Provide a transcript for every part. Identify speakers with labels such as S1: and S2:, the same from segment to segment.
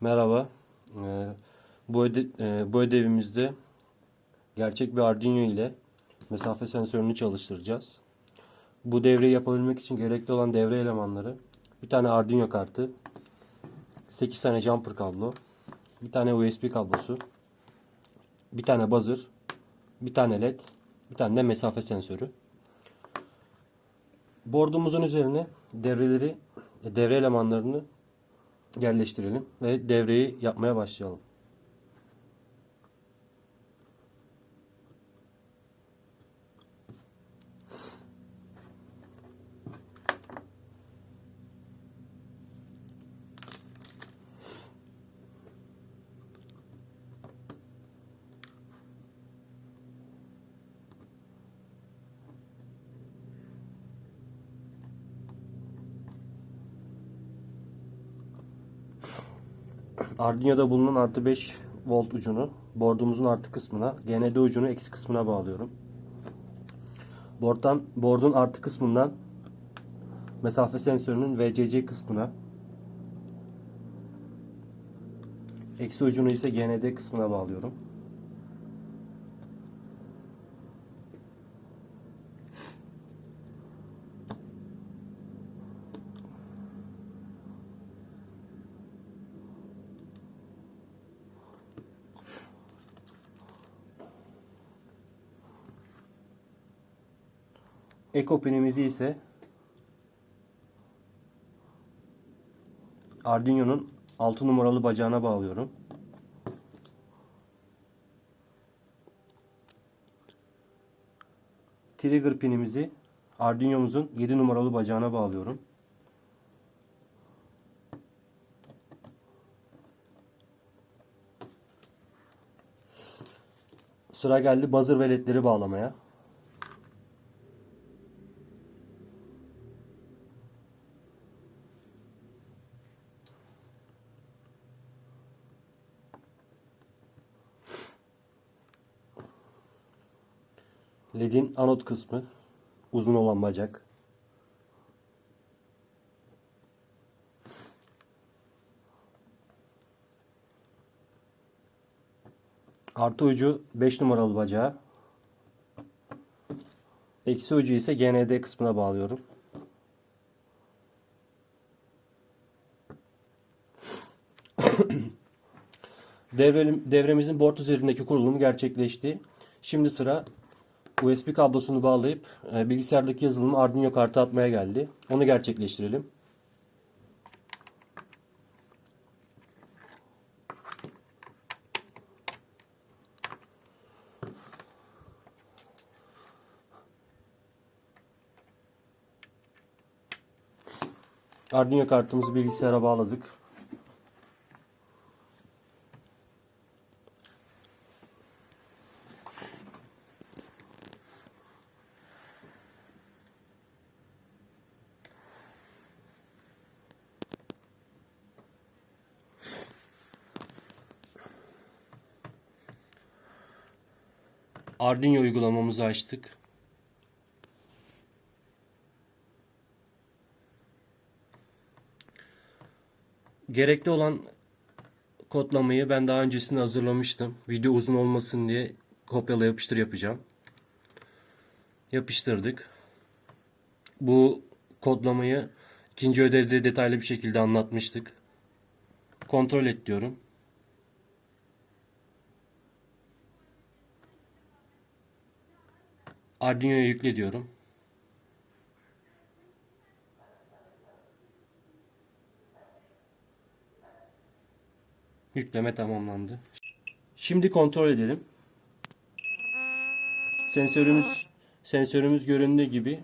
S1: Merhaba. Ee, bu, öde- e, bu ödevimizde gerçek bir Arduino ile mesafe sensörünü çalıştıracağız. Bu devreyi yapabilmek için gerekli olan devre elemanları bir tane Arduino kartı, 8 tane jumper kablo, bir tane USB kablosu, bir tane buzzer, bir tane led, bir tane de mesafe sensörü. Board'umuzun üzerine devreleri, devre elemanlarını yerleştirelim ve devreyi yapmaya başlayalım. Arduino'da bulunan artı 5 volt ucunu board'umuzun artı kısmına, GND ucunu eksi kısmına bağlıyorum. Board'dan, board'un artı kısmından mesafe sensörünün VCC kısmına, eksi ucunu ise GND kısmına bağlıyorum. Eko pinimizi ise Arduino'nun 6 numaralı bacağına bağlıyorum. Trigger pinimizi Arduino'muzun 7 numaralı bacağına bağlıyorum. Sıra geldi buzzer ve ledleri bağlamaya. LED'in anot kısmı uzun olan bacak. Artı ucu 5 numaralı bacağı. Eksi ucu ise GND kısmına bağlıyorum. Devrelim, devremizin board üzerindeki kurulumu gerçekleşti. Şimdi sıra USB kablosunu bağlayıp e, bilgisayardaki yazılımı Arduino kartı atmaya geldi. Onu gerçekleştirelim. Arduino kartımızı bilgisayara bağladık. Arduino uygulamamızı açtık. Gerekli olan kodlamayı ben daha öncesinde hazırlamıştım. Video uzun olmasın diye kopyala yapıştır yapacağım. Yapıştırdık. Bu kodlamayı ikinci ödevde detaylı bir şekilde anlatmıştık. Kontrol et diyorum. Arduino'ya yükle diyorum. Yükleme tamamlandı. Şimdi kontrol edelim. Sensörümüz sensörümüz göründüğü gibi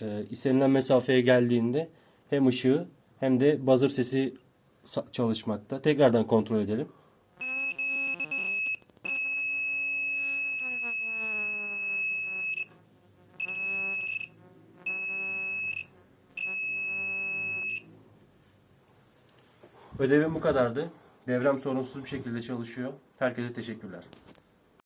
S1: e, istenilen mesafeye geldiğinde hem ışığı hem de buzzer sesi çalışmakta. Tekrardan kontrol edelim. Ödevim bu kadardı. Devrem sorunsuz bir şekilde çalışıyor. Herkese teşekkürler.